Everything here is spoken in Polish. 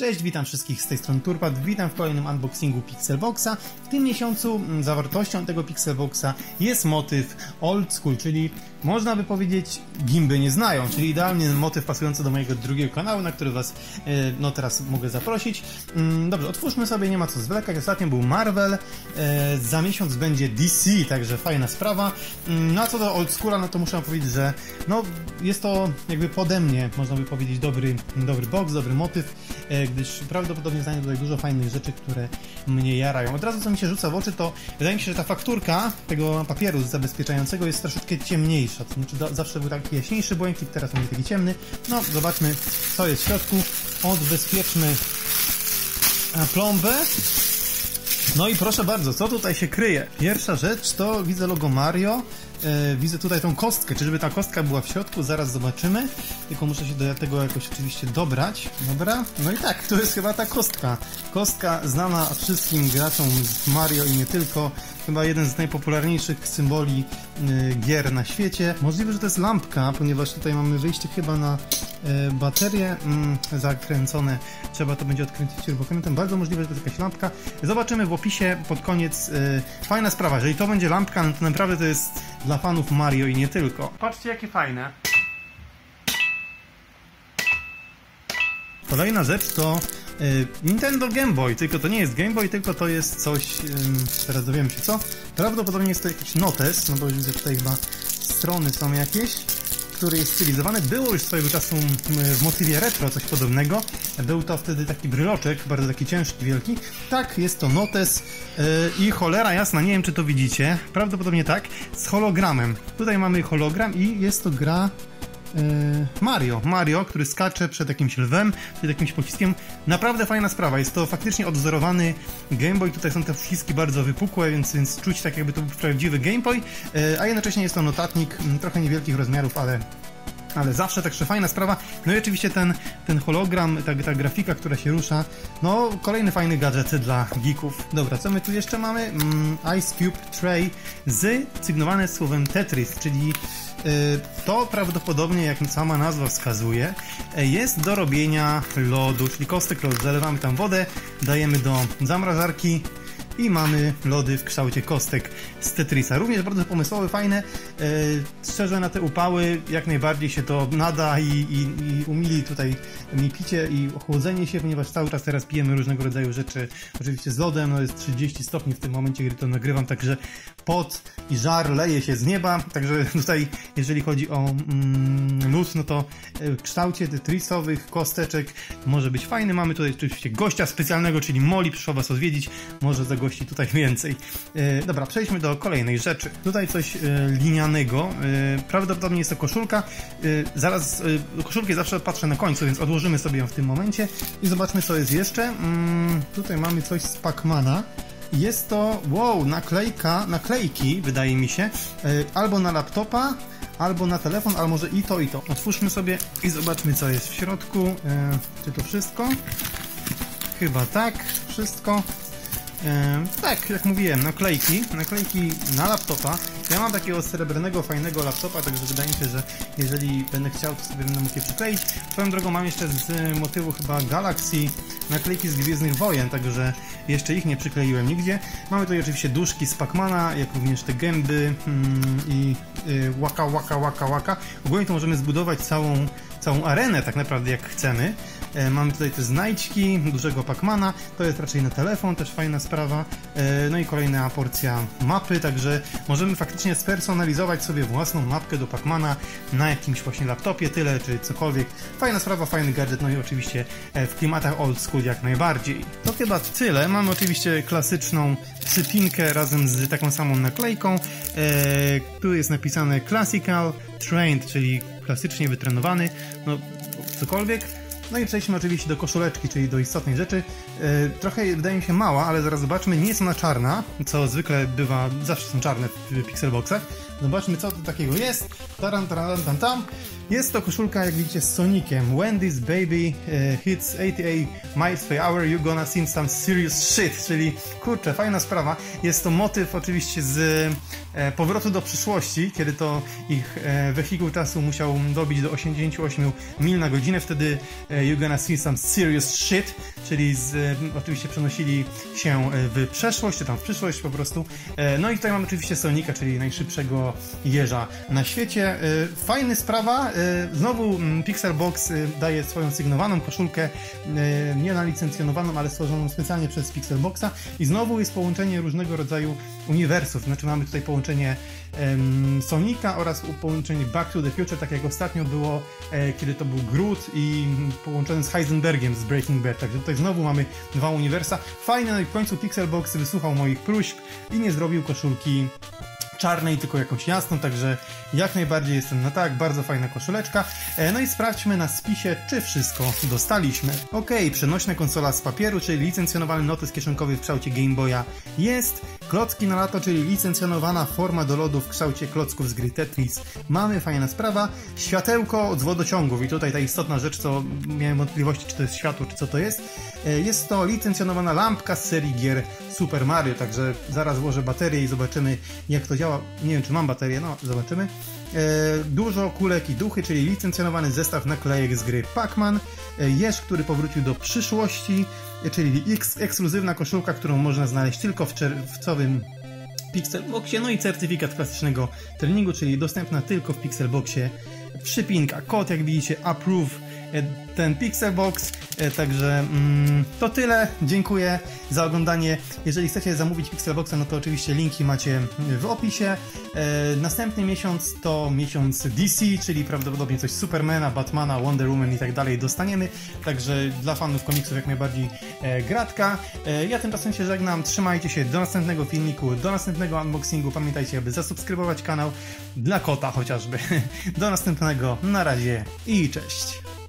Cześć, witam wszystkich z tej strony Turpad, witam w kolejnym unboxingu Pixelboxa. W tym miesiącu mm, zawartością tego Pixelboxa jest motyw old school, czyli można by powiedzieć gimby nie znają, czyli idealnie motyw pasujący do mojego drugiego kanału, na który was e, no teraz mogę zaprosić. Mm, dobrze, otwórzmy sobie, nie ma co zwlekać. Ostatnio był Marvel, e, za miesiąc będzie DC, także fajna sprawa. Mm, no a co do old schoola, no to muszę powiedzieć, że no jest to jakby pode mnie, można by powiedzieć, dobry, dobry box, dobry motyw gdyż prawdopodobnie znajdę tutaj dużo fajnych rzeczy, które mnie jarają. Od razu co mi się rzuca w oczy, to wydaje mi się, że ta fakturka tego papieru zabezpieczającego jest troszeczkę ciemniejsza. To znaczy zawsze był taki jaśniejszy błękit, teraz będzie taki ciemny. No, zobaczmy co jest w środku. Odbezpieczmy plombę. No i proszę bardzo, co tutaj się kryje? Pierwsza rzecz to widzę logo Mario, e, widzę tutaj tą kostkę. Czyżby ta kostka była w środku? Zaraz zobaczymy. Tylko muszę się do tego jakoś oczywiście dobrać. Dobra? No i tak, to jest chyba ta kostka. Kostka znana wszystkim graczom z Mario i nie tylko. Chyba jeden z najpopularniejszych symboli y, gier na świecie. Możliwe, że to jest lampka, ponieważ tutaj mamy wyjście chyba na y, baterie y, zakręcone. Trzeba to będzie odkręcić śrubokrętem. Bardzo możliwe, że to jest jakaś lampka. Zobaczymy w opisie pod koniec. Y, fajna sprawa, jeżeli to będzie lampka, no to naprawdę to jest dla fanów Mario i nie tylko. Patrzcie, jakie fajne. Kolejna rzecz to y, Nintendo Game Boy, tylko to nie jest Game Boy, tylko to jest coś, teraz dowiemy się co. Prawdopodobnie jest to jakiś notes, no bo widzę tutaj chyba strony są jakieś, który jest stylizowany. Było już swojego czasu w motywie retro coś podobnego. Był to wtedy taki bryloczek, bardzo taki ciężki, wielki. Tak, jest to notes yy, i cholera jasna, nie wiem czy to widzicie, prawdopodobnie tak, z hologramem. Tutaj mamy hologram i jest to gra Mario. Mario, który skacze przed jakimś lwem, przed jakimś pociskiem. Naprawdę fajna sprawa. Jest to faktycznie odwzorowany Game Boy. Tutaj są te pociski bardzo wypukłe, więc, więc czuć tak jakby to był prawdziwy Game Boy. E, a jednocześnie jest to notatnik trochę niewielkich rozmiarów, ale ale zawsze także fajna sprawa. No i oczywiście ten, ten hologram, ta, ta grafika, która się rusza. No, kolejny fajny gadżet dla geeków. Dobra, co my tu jeszcze mamy? Mm, Ice Cube Tray z sygnowane słowem Tetris, czyli Y, to prawdopodobnie, jak sama nazwa wskazuje, y, jest do robienia lodu, czyli kostek lodu. Zalewamy tam wodę, dajemy do zamrażarki, i mamy lody w kształcie kostek z Tetrisa. Również bardzo pomysłowe, fajne. E, szczerze na te upały jak najbardziej się to nada i, i, i umili tutaj mi picie i ochłodzenie się, ponieważ cały czas teraz pijemy różnego rodzaju rzeczy, oczywiście z lodem, no jest 30 stopni w tym momencie, gdy to nagrywam, także pot i żar leje się z nieba, także tutaj jeżeli chodzi o mm, no to w kształcie tetrisowych kosteczek może być fajny. Mamy tutaj oczywiście gościa specjalnego, czyli Moli, przyszła was odwiedzić, może za gości tutaj więcej. E, dobra, przejdźmy do kolejnej rzeczy. Tutaj coś e, linianego. E, prawdopodobnie jest to koszulka. Zaraz koszulki zawsze patrzę na końcu, więc odłożymy sobie ją w tym momencie i zobaczmy co jest jeszcze. Mm, tutaj mamy coś z Pacmana. Jest to, wow, naklejka, naklejki, wydaje mi się, albo na laptopa, albo na telefon, albo może i to, i to. Otwórzmy sobie i zobaczmy, co jest w środku. Czy to wszystko? Chyba tak, wszystko. E, tak, jak mówiłem, naklejki, naklejki na laptopa. Ja mam takiego srebrnego, fajnego laptopa, także wydaje mi się, że jeżeli będę chciał, to sobie będę mógł je przykleić. Swoją drogą mam jeszcze z motywu chyba Galaxy naklejki z Gwiezdnych Wojen, także jeszcze ich nie przykleiłem nigdzie. Mamy tutaj oczywiście duszki z Pacmana, jak również te gęby mm, i y, łaka, łaka, łaka, łaka. Ogólnie to możemy zbudować całą, całą arenę tak naprawdę jak chcemy. E, mamy tutaj te znajdźki dużego Pacmana, to jest raczej na telefon, też fajna sprawa. E, no i kolejna porcja mapy, także możemy faktycznie spersonalizować sobie własną mapkę do Pacmana na jakimś właśnie laptopie, tyle czy cokolwiek. Fajna sprawa, fajny gadżet, no i oczywiście e, w klimatach old school jak najbardziej. To chyba tyle. Mamy oczywiście klasyczną przypinkę razem z taką samą naklejką. Tu jest napisane Classical Trained, czyli klasycznie wytrenowany, no cokolwiek. No i przejdźmy oczywiście do koszuleczki, czyli do istotnej rzeczy. Yy, trochę wydaje mi się mała, ale zaraz zobaczmy. Nie jest ona czarna, co zwykle bywa, zawsze są czarne w pixelboxach. Zobaczmy co to takiego jest. Taran, taran, tam, tam. Jest to koszulka, jak widzicie, z Soniciem. Wendy's Baby e, hits 88 miles per hour, you gonna see some serious shit. Czyli, kurczę, fajna sprawa. Jest to motyw oczywiście z e, powrotu do przyszłości, kiedy to ich e, wehikuł czasu musiał dobić do 88 mil na godzinę. Wtedy e, you gonna see some serious shit, czyli z, e, oczywiście przenosili się e, w przeszłość, czy tam w przyszłość po prostu. E, no i tutaj mamy oczywiście Sonika, czyli najszybszego jeża na świecie. Fajna sprawa. E, Znowu mm, Pixelbox e, daje swoją sygnowaną koszulkę, e, nie na licencjonowaną, ale stworzoną specjalnie przez Pixelboxa. I znowu jest połączenie różnego rodzaju uniwersów. Znaczy mamy tutaj połączenie Sonika oraz połączenie Back to the Future, tak jak ostatnio było, e, kiedy to był Groot i mm, połączony z Heisenbergiem z Breaking Bad. Także tutaj znowu mamy dwa uniwersa. Fajne, no i w końcu Pixelbox wysłuchał moich próśb i nie zrobił koszulki czarnej, tylko jakąś jasną, także jak najbardziej jestem na tak, bardzo fajna koszuleczka. E, No i sprawdźmy na spisie, czy wszystko dostaliśmy. Ok, przenośna konsola z papieru, czyli licencjonowany notes kieszonkowy w kształcie Game Boya jest. Klocki na lato, czyli licencjonowana forma do lodu w kształcie klocków z gry Tetris. Mamy, fajna sprawa. Światełko od wodociągów i tutaj ta istotna rzecz, co miałem wątpliwości, czy to jest światło, czy co to jest. E, Jest to licencjonowana lampka z serii gier Super Mario, także zaraz włożę baterię i zobaczymy jak to działa. Nie wiem, czy mam baterię, no zobaczymy. E, Dużo kulek i duchy, czyli licencjonowany zestaw naklejek z gry Pac-Man. E, Jeż, który powrócił do przyszłości, e, czyli eks- ekskluzywna koszulka, którą można znaleźć tylko w czerwcowym Pixelboxie, no i certyfikat klasycznego treningu, czyli dostępna tylko w Pixelboxie. Przypinka, kod jak widzicie, approve ten Pixelbox, e, także mm, to tyle, dziękuję za oglądanie. Jeżeli chcecie zamówić Pixelboxa, no to oczywiście linki macie w opisie. E, Następny miesiąc to miesiąc DC, czyli prawdopodobnie coś Supermana, Batmana, Wonder Woman i tak dalej dostaniemy, także dla fanów komiksów jak najbardziej e, gratka. E, Ja tymczasem się żegnam, trzymajcie się do następnego filmiku, do następnego unboxingu. Pamiętajcie, aby zasubskrybować kanał dla kota chociażby. Do następnego, na razie i cześć.